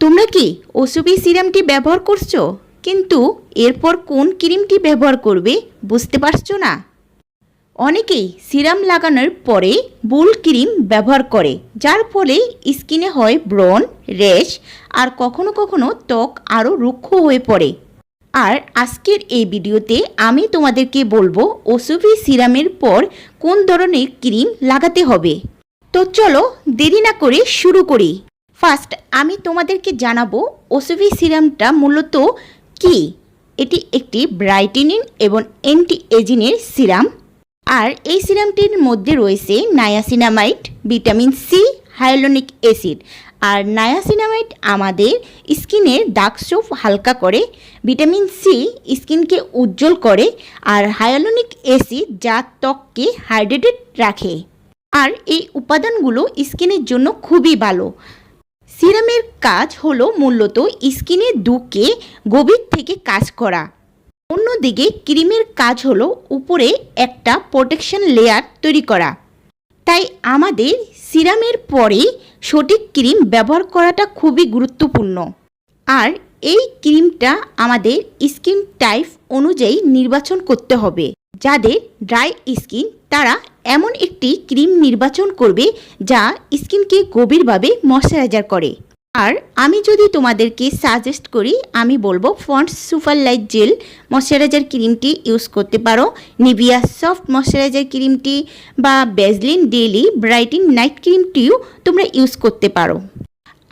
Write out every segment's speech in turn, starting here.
তোমরা কি ওসবি সিরামটি ব্যবহার করছ? কিন্তু এরপর কোন ক্রিমটি ব্যবহার করবে বুঝতে পারছ না? অনেকেই সিরাম লাগানোর পরে বুল ক্রিম ব্যবহার করে, যার ফলে স্কিনে হয় ব্রণ, র্যাশ, আর কখনো কখনো ত্বক আরও রুক্ষ হয়ে পড়ে। আর আজকের এই ভিডিওতে আমি তোমাদেরকে বলব ওসুভি সিরামের পর কোন ধরনের ক্রিম লাগাতে হবে। তো চলো দেরি না করে শুরু করি। ফার্স্ট আমি তোমাদেরকে জানাব ওসুভি সিরামটা মূলত কি? এটি একটি ব্রাইটেনিং এবং অ্যান্টি এজিনের সিরাম আর এই সিরামটির মধ্যে রয়েছে niacinamide vitamin C hyaluronic acid আর নায়াসিনামাইড আমাদের স্কিনের দাগ ছোপ হালকা করে ভিটামিন সি স্কিনকে উজ্জ্বল করে, আর হাইলোনিক অ্যাসিড যা ত্বককে হাইড্রেটেড রাখে। আর এই উপাদানগুলো স্কিনের জন্য খুবই ভালো। সিরামের কাজ হলো মূলত স্কিনে দুকে গভীর থেকে কাজ করা। অন্যদিকে ক্রিমের কাজ হলো উপরে একটা প্রোটেকশন লেয়ার তৈরি করা। তাই আমাদের সিরামের পরে সঠিক ক্রিম ব্যবহার করাটা খুবই গুরুত্বপূর্ণ। আর এই ক্রিমটা আমাদের স্কিন টাইপ অনুযায়ী নির্বাচন করতে হবে, যাদের ড্রাই স্কিন তারা এমন একটি ক্রিম নির্বাচন করবে যা স্কিনকে গভীরভাবে ময়শ্চারাইজার করে। আর আমি যদি তোমাদেরকে সাজেস্ট করি, আমি বলব Pond's super light gel moisturiser ক্রিমটি ইউজ করতে পারো। নিভিয়া সফট ময়শ্চারাইজার ক্রিমটি বা বেজলিন ডেইলি ব্রাইটিন নাইট ক্রিমটিও তোমরা ইউজ করতে পারো।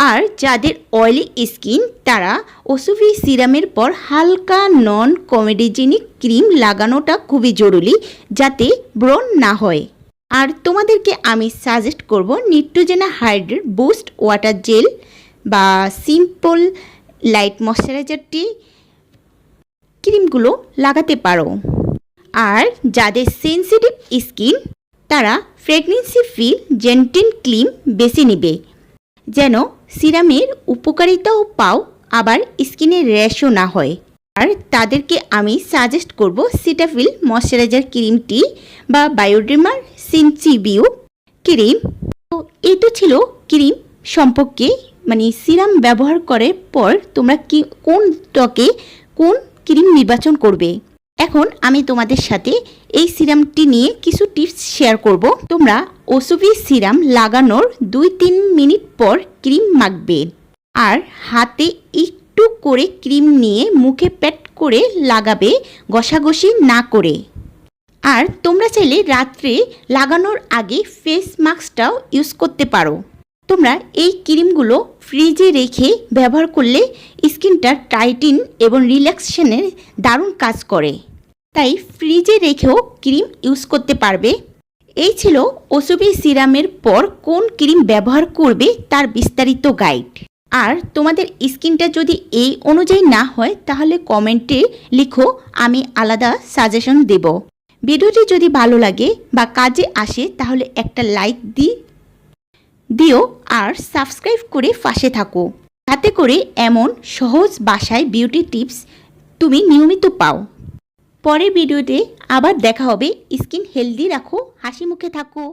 আর যাদের অয়েলি স্কিন তারা ওসুভি সিরামের পর হালকা নন কমেডিজেনিক ক্রিম লাগানোটা খুবই জরুরি যাতে ব্রণ না হয়। আর তোমাদেরকে আমি সাজেস্ট করব Neutrogena hydrate boost water gel বা সিম্পল লাইট ময়শ্চারাইজারটি ক্রিমগুলো লাগাতে পারো। আর যাদের সেন্সিটিভ স্কিন তারা প্রেগনেন্সি ফিল জেন্টেন ক্রিম বেছে নেবে। যেন সিরামের উপকারিতাও পাও আবার স্কিনের র্যাশও না হয়। আর তাদেরকে আমি সাজেস্ট করব সিটাফিল ময়শ্চারাইজার ক্রিমটি বা বায়োড্রিমার সিনচিবিউ ক্রিম তো এই তো ছিল ক্রিম সম্পর্কে মানে সিরাম ব্যবহার করার পর তোমরা কি, কোন ত্বকে কোন ক্রিম নির্বাচন করবে? এখন আমি তোমাদের সাথে এই সিরামটি নিয়ে কিছু টিপস শেয়ার করব। তোমরা ওসুভি সিরাম লাগানোর দুই তিন মিনিট পর ক্রিম মাখবে আর হাতে একটু করে ক্রিম নিয়ে মুখে প্যাট করে লাগাবে, ঘষাঘষি না করে। আর তোমরা চাইলে রাত্রে লাগানোর আগে ফেস মাস্কটাও ইউজ করতে পারো। তোমরা এই ক্রিমগুলো ফ্রিজে রেখে ব্যবহার করলে স্কিনটা টাইটিন এবং রিল্যাক্সেশনের দারুণ কাজ করে। তাই ফ্রিজে রেখেও ক্রিম ইউজ করতে পারবে। এই ছিল ওসবি সিরামের পর কোন ক্রিম ব্যবহার করবে তার বিস্তারিত গাইড। আর তোমাদের স্কিনটা যদি এই অনুযায়ী না হয়, তাহলে কমেন্টে লিখো, আমি আলাদা সাজেশন দেব। ভিডিওটি যদি ভালো লাগে বা কাজে আসে, তাহলে একটা লাইক দি দিও আর সাবস্ক্রাইব করে পাশে থাকো। তাতে করে এমন সহজ বাসায় বিউটি টিপস তুমি নিয়মিত পাও। পরের ভিডিওতে আবার দেখা হবে। স্কিন হেলদি রাখো হাসি মুখে থাকো।